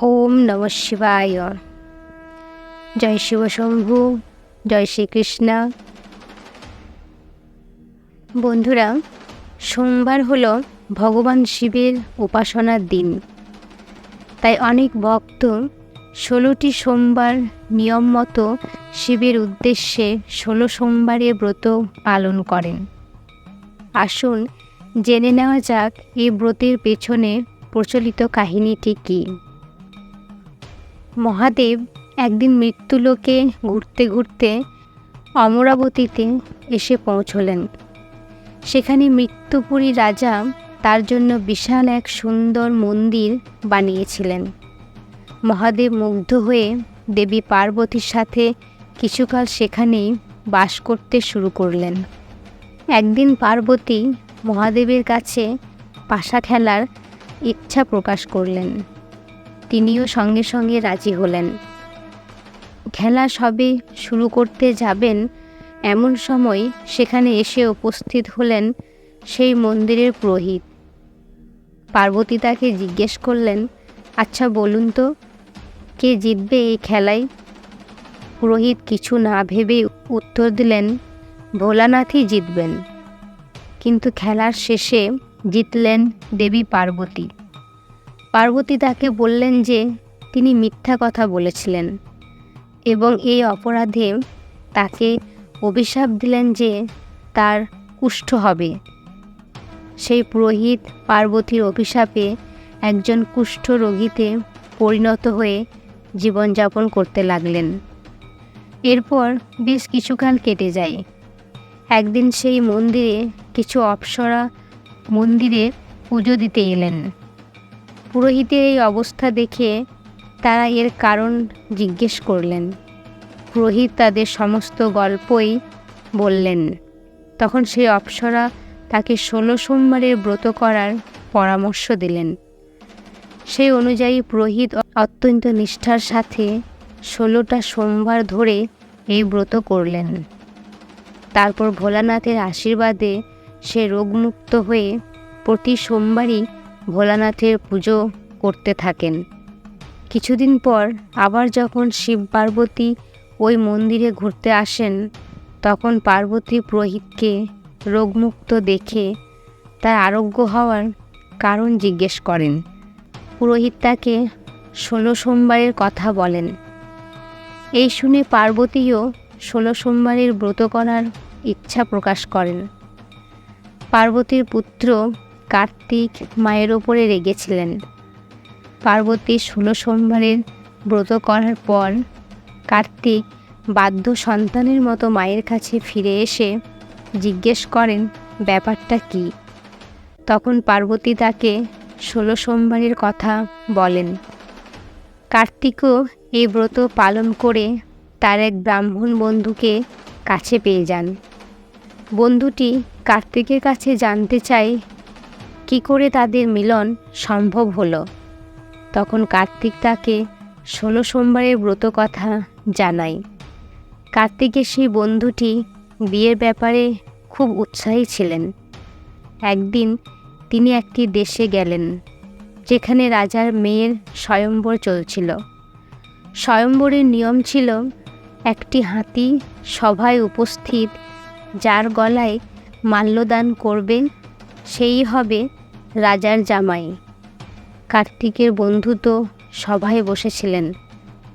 ওম নম শিবায়। জয় শিবশম্ভু জয় শ্রীকৃষ্ণ। বন্ধুরা, সোমবার হলো ভগবান শিবের উপাসনার দিন। তাই অনেক ভক্ত ষোলোটি সোমবার নিয়ম মতো শিবের উদ্দেশ্যে ষোলো সোমবারে ব্রত পালন করেন। আসুন জেনে নেওয়া যাক এই ব্রতের পেছনে প্রচলিত কাহিনীটি কী। মহাদেব একদিন মৃত্যুলোকে ঘুরতে ঘুরতে অমরাবতীতে এসে পৌঁছলেন। সেখানে মৃত্যুপুরী রাজা তার জন্য বিশাল এক সুন্দর মন্দির বানিয়েছিলেন। মহাদেব মুগ্ধ হয়ে দেবী পার্বতীর সাথে কিছুকাল সেখানেই বাস করতে শুরু করলেন। একদিন পার্বতী মহাদেবের কাছে পাশা খেলার ইচ্ছা প্রকাশ করলেন। তিনিও সঙ্গে সঙ্গে রাজি হলেন। খেলা সবে শুরু করতে যাবেন এমন সময় সেখানে এসে উপস্থিত হলেন সেই মন্দিরের পুরোহিত। পার্বতী তাকে জিজ্ঞেস করলেন আচ্ছা বলুন তো, কে জিতবে এই খেলায়? পুরোহিত কিছু না ভেবে উত্তর দিলেন, ভোলানাথই জিতবেন। কিন্তু খেলার শেষে জিতলেন দেবী পার্বতী। পার্বতী তাকে বললেন যে, তিনি মিথ্যা কথা বলেছিলেন এবং এই অপরাধে তাকে অভিশাপ দিলেন যে, তার কুষ্ঠ হবে। সেই পুরোহিত পার্বতীর অভিশাপে একজন কুষ্ঠ রোগীতে পরিণত হয়ে জীবনযাপন করতে লাগলেন। এরপর বেশ কিছুকাল কেটে যায়। একদিন সেই মন্দিরে কিছু অপ্সরা মন্দিরে পুজো দিতে এলেন। পুরোহিতের এই অবস্থা দেখে তারা এর কারণ জিজ্ঞেস করলেন। পুরোহিত তাদের সমস্ত গল্পই বললেন। তখন সেই অপ্সরা তাকে ষোলো সোমবারের ব্রত করার পরামর্শ দিলেন। সেই অনুযায়ী পুরোহিত অত্যন্ত নিষ্ঠার সাথে ষোলোটা সোমবার ধরে এই ব্রত করলেন। তারপর ভোলানাথের আশীর্বাদে সে রোগমুক্ত হয়ে প্রতি সোমবারই ভোলানাথের পুজো করতে থাকেন। কিছুদিন পর আবার যখন শিব পার্বতী ওই মন্দিরে ঘুরতে আসেন, তখন পার্বতী পুরোহিতকে রোগমুক্ত দেখে তার আরোগ্য হওয়ার কারণ জিজ্ঞেস করেন। পুরোহিত তাকে ষোলো সোমবারের কথা বলেন। এই শুনে পার্বতীও ষোলো সোমবারের ব্রত করার ইচ্ছা প্রকাশ করেন। পার্বতীর পুত্র কার্তিক মায়ের ওপরে রেগেছিলেন। পার্বতী ষোলো সোমবারের ব্রত করার পর কার্তিক বাধ্য সন্তানের মতো মায়ের কাছে ফিরে এসে জিজ্ঞেস করেন, ব্যাপারটা কি? তখন পার্বতী তাকে ষোলো সোমবারের কথা বলেন। কার্তিকও এই ব্রত পালন করে তার এক ব্রাহ্মণ বন্ধুকে কাছে পেয়ে যান। বন্ধুটি কার্তিকের কাছে জানতে চায় কি করে তাদের মিলন সম্ভব হলো? তখন কার্তিক তাকে ষোলো সোমবারের ব্রত কথা জানায়। কার্তিকের সেই বন্ধুটি বিয়ের ব্যাপারে খুব উৎসাহী ছিলেন। একদিন তিনি একটি দেশে গেলেন, যেখানে রাজার মেয়ের স্বয়ম্বর চলছিল। স্বয়ম্বরের নিয়ম ছিল একটি হাতি সভায় উপস্থিত, যার গলায় মাল্যদান করবে সেই হবে রাজার জামাই। কার্তিকের বন্ধু তো সভায় বসেছিলেন।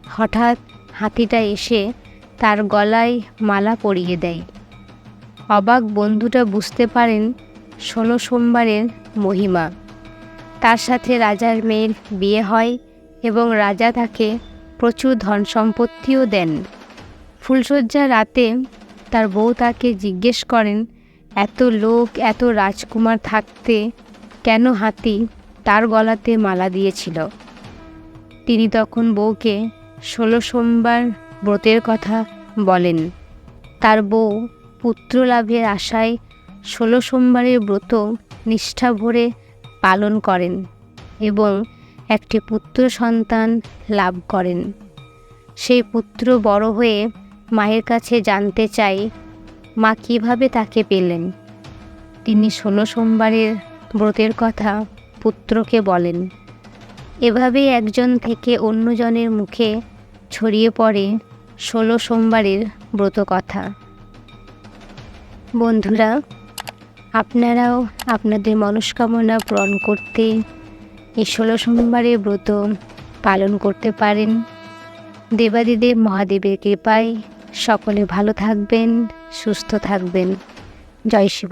হঠাৎ হাতিটা এসে তার গলায় মালা পরিয়ে দেয়। অবাক বন্ধুটা বুঝতে পারেন ষোলো সোমবারের মহিমা। তার সাথে রাজার মেয়ের বিয়ে হয় এবং রাজা তাকে প্রচুর ধন সম্পত্তিও দেন। ফুলশয্যা রাতে তার বউ তাকে জিজ্ঞেস করেন, এত লোক, এত রাজকুমার থাকতে কেন হাতি তার গলাতে মালা দিয়েছিল? তিনি তখন বউকে ষোলো সোমবার ব্রতের কথা বলেন। তার বউ পুত্র লাভের আশায় ষোলো সোমবারের ব্রত নিষ্ঠা ভরে পালন করেন এবং একটি পুত্র সন্তান লাভ করেন। সেই পুত্র বড় হয়ে মায়ের কাছে জানতে চাই মা কীভাবে তাকে পেলেন? তিনি ষোলো সোমবারের ব্রতের কথা পুত্রকে বলেন। এভাবেই একজন থেকে অন্যজনের মুখে ছড়িয়ে পড়ে ষোলো সোমবারের ব্রত কথা বন্ধুরা, আপনারাও আপনাদের মনস্কামনা পূরণ করতে এই ষোলো সোমবারের ব্রত পালন করতে পারেন। দেবাদিদেব মহাদেবের কৃপায় সকলে ভালো থাকবেন, সুস্থ থাকবেন। জয় শিব